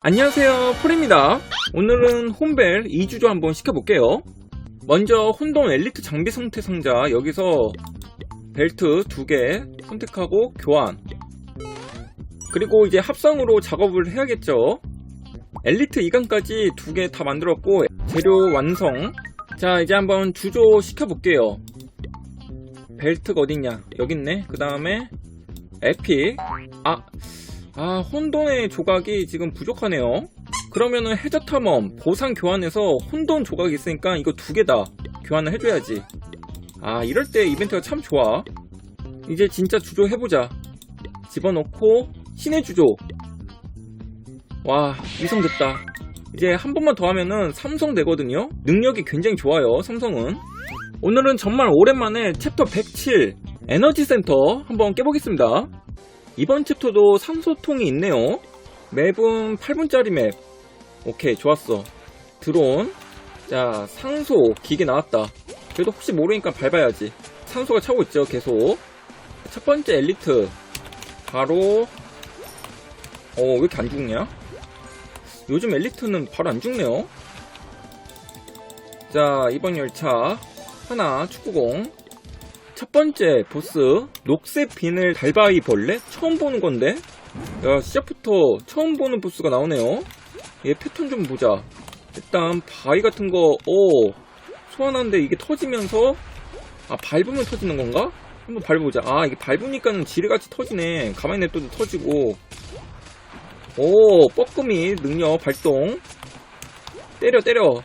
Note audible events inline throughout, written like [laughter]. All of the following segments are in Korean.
안녕하세요 폴입니다. 오늘은 홈벨 2주조 한번 시켜볼게요. 먼저 혼돈 엘리트 장비 상태 상자 여기서 벨트 2개 선택하고 교환. 그리고 이제 합성으로 작업을 해야겠죠? 엘리트 2강까지 2개 다 만들었고 재료 완성. 자 이제 한번 주조 시켜볼게요. 벨트가 어딨냐? 여기 있네. 그 다음에 에픽. 아 아, 혼돈의 조각이 지금 부족하네요. 그러면은 해저탐험 보상 교환해서 혼돈 조각이 있으니까 이거 두 개 다 교환을 해줘야지. 아, 이럴 때 이벤트가 참 좋아. 이제 진짜 주조 해보자. 집어넣고 신의 주조. 와, 위성 됐다. 이제 한 번만 더 하면은 삼성 되거든요. 능력이 굉장히 좋아요, 삼성은. 오늘은 정말 오랜만에 챕터 107 에너지 센터 한번 깨보겠습니다. 이번 챕터도 산소통이 있네요. 맵은 8분짜리 맵. 오케이, 좋았어. 드론. 자, 상소 기계 나왔다. 그래도 혹시 모르니까 밟아야지. 산소가 차고 있죠, 계속. 첫 번째 엘리트. 바로, 어, 왜 이렇게 안 죽냐? 요즘 엘리트는 바로 안 죽네요. 자, 이번 열차. 하나, 축구공. 첫 번째 보스 녹색 비늘 달바위 벌레? 처음 보는 건데? 야 시작부터 처음 보는 보스가 나오네요. 얘 패턴 좀 보자. 일단 바위 같은 거오 소환하는데 이게 터지면서 아 밟으면 터지는 건가? 한번 밟아보자. 아 이게 밟으니까는 지뢰같이 터지네. 가만히 냅둬도 터지고. 오 뻐끔이 능력 발동. 때려 때려.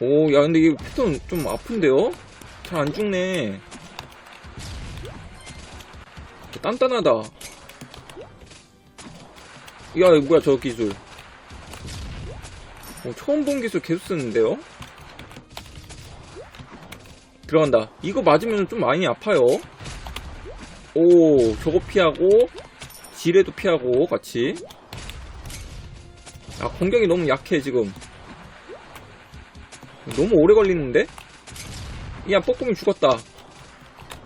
오, 야, 근데 이게 패턴 좀 아픈데요? 잘 안 죽네. 단단하다. 야, 뭐야, 저 기술. 어, 처음 본 기술 계속 쓰는데요? 들어간다. 이거 맞으면 좀 많이 아파요. 오, 저거 피하고, 지뢰도 피하고, 같이. 아, 공격이 너무 약해, 지금. 너무 오래 걸리는데? 야, 뽀꾸미 죽었다.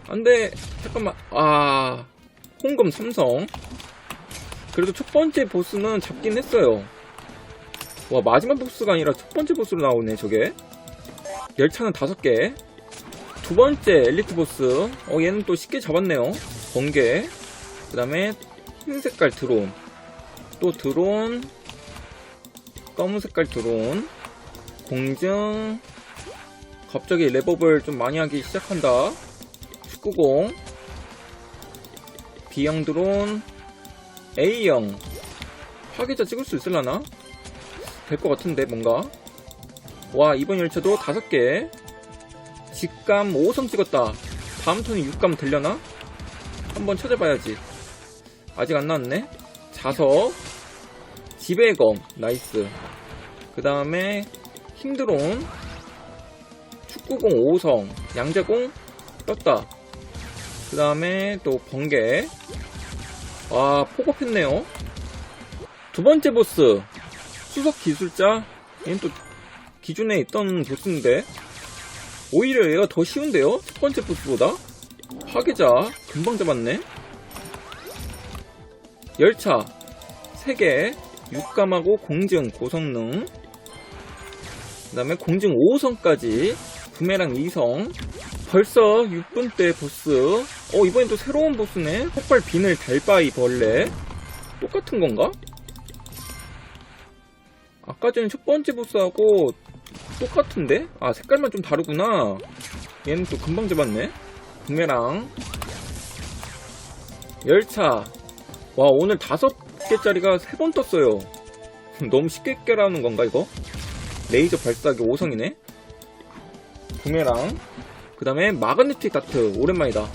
안 돼. 잠깐만. 아. 홍금 삼성. 그래도 첫 번째 보스는 잡긴 했어요. 와, 마지막 보스가 아니라 첫 번째 보스로 나오네, 저게. 열차는 다섯 개. 두 번째 엘리트 보스. 어, 얘는 또 쉽게 잡았네요. 번개. 그 다음에 흰 색깔 드론. 또 드론. 검은 색깔 드론. 공증. 갑자기 랩업을 좀 많이 하기 시작한다. 19공. B형 드론. A형. 파괴자 찍을 수 있을라나? 될 것 같은데 뭔가. 와 이번 열차도 5개. 직감 5성 찍었다. 다음 턴에 6감 되려나? 한번 찾아봐야지. 아직 안 나왔네. 자석. 지배검. 나이스. 그 다음에 힘드론 축구공 5성, 양재공 떴다. 그 다음에 또 번개. 와, 포급했네요. 두 번째 보스, 수석 기술자. 얘는 또 기존에 있던 보스인데. 오히려 얘가 더 쉬운데요? 첫 번째 보스보다? 파괴자, 금방 잡았네. 열차, 3개, 육감하고 공증, 고성능. 그 다음에 공증 5성까지 부메랑 2성. 벌써 6분 대 보스. 어 이번엔 또 새로운 보스네. 폭발 비늘 달바위 벌레. 똑같은 건가? 아까 전에 첫 번째 보스하고 똑같은데? 아 색깔만 좀 다르구나. 얘는 또 금방 잡았네. 부메랑 열차. 와 오늘 다섯 개짜리가 세 번 떴어요. [laughs] 너무 쉽게 깨라는 건가 이거? 레이저 발사기 5성이네 구매랑. 그 다음에 마그네틱 다트 오랜만이다.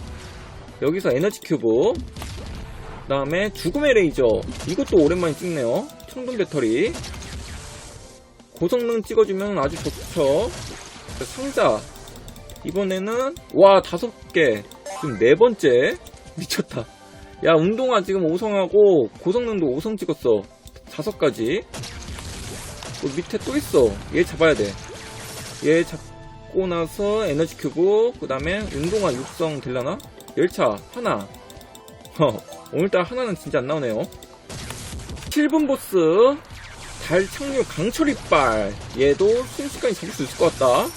여기서 에너지 큐브. 그 다음에 죽음의 레이저. 이것도 오랜만에 찍네요. 청동 배터리. 고성능 찍어주면 아주 좋죠. 상자. 이번에는 와 다섯 개. 지금 네 번째. [laughs] 미쳤다. 야 운동화 지금 5성하고 고성능도 5성 찍었어. 다섯 가지. 또 밑에 또 있어. 얘 잡아야 돼얘 잡, 먹고 나서 에너지 큐브 그 다음에 운동화 육성 될라나? 열차 하나. 어, 오늘따라 하나는 진짜 안 나오네요. 7분 보스 달 착륙 강철 이빨. 얘도 순식간에 잡을 수 있을 것 같다.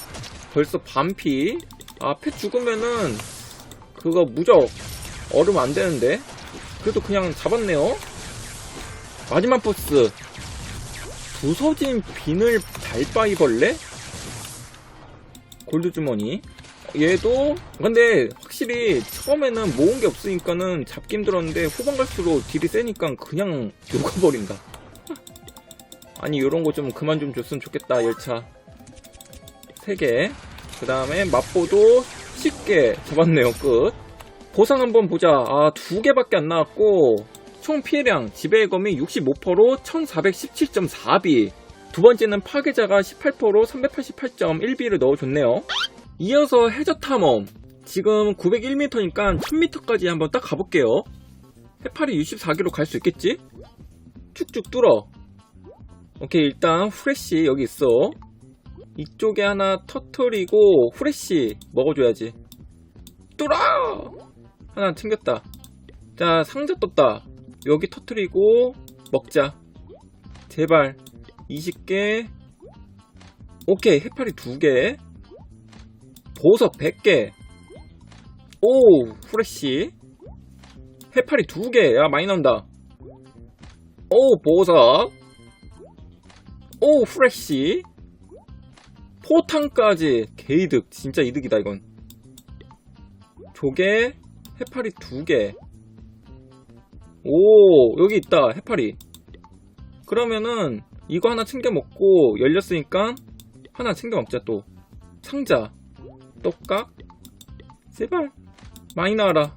벌써 반피. 앞에 죽으면은 그거 무적. 얼음 안 되는데. 그래도 그냥 잡았네요. 마지막 보스. 부서진 비늘 달바이벌레 골드 주머니. 얘도 근데 확실히 처음에는 모은 게 없으니까는 잡기 힘들었는데 후반 갈수록 딜이 세니까 그냥 [laughs] 녹아버린다. 아니 요런 거 좀 그만 좀 줬으면 좋겠다 열차. 3개. 그 다음에 맛보도 쉽게 잡았네요 끝. 보상 한번 보자. 아 두 개밖에 안 나왔고 총 피해량 지배의 검이 65%로 1417.4비 두 번째는 파괴자가 18%로 388.1비를 넣어줬네요. 이어서 해저 탐험. 지금 901m니까 1000m까지 한번 딱 가볼게요. 해파리 64기로 갈 수 있겠지? 쭉쭉 뚫어. 오케이 일단 후레쉬 여기 있어. 이쪽에 하나 터트리고 후레쉬 먹어줘야지. 뚫어! 하나 챙겼다. 자 상자 떴다. 여기 터트리고 먹자. 제발 20개. 오케이 해파리 2개. 보석 100개. 오 후레쉬. 해파리 2개. 야 많이 나온다. 오 보석. 오 후레쉬. 포탄까지. 개이득. 진짜 이득이다 이건. 조개 해파리 2개. 오 여기 있다 해파리. 그러면은 이거 하나 챙겨 먹고 열렸으니까 하나 챙겨 먹자 또. 상자 똑깍 제발 많이 나와라.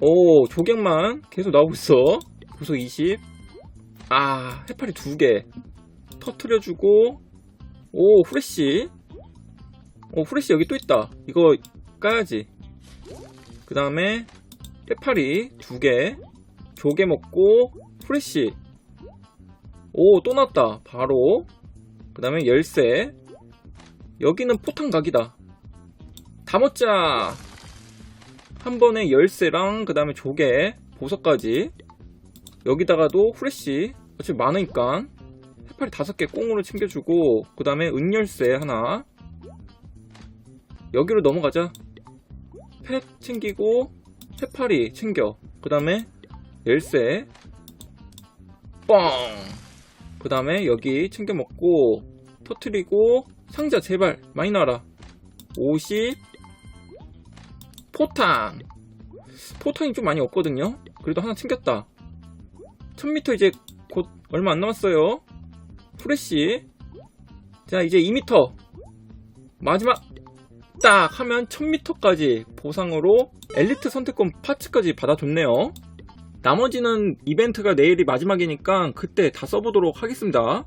오 조경만 계속 나오고 있어. 구속 20 아 해파리 2개. 터트려주고. 오 후레쉬. 오 후레쉬 여기 또 있다. 이거 까야지. 그 다음에 해파리 2개. 조개 먹고 후레쉬 오 또 났다. 바로. 그 다음에 열쇠. 여기는 포탄 각이다. 다 먹자. 한 번에 열쇠랑 그 다음에 조개 보석까지. 여기다가도 후레쉬. 어차피 많으니까. 해파리 다섯 개 꽁으로 챙겨주고 그 다음에 은열쇠 하나. 여기로 넘어가자. 펫 챙기고 해파리 챙겨. 그 다음에 열쇠. 뻥 그 다음에 여기 챙겨 먹고 터트리고 상자 제발 많이 나와라 50 포탄 포탄이 좀 많이 없거든요? 그래도 하나 챙겼다. 1000m 이제 곧 얼마 안 남았어요. 프레쉬. 자 이제 2m 마지막. 딱 하면 1000m까지 보상으로 엘리트 선택권 파츠까지 받아줬네요 나머지는 이벤트가 내일이 마지막이니까 그때 다 써보도록 하겠습니다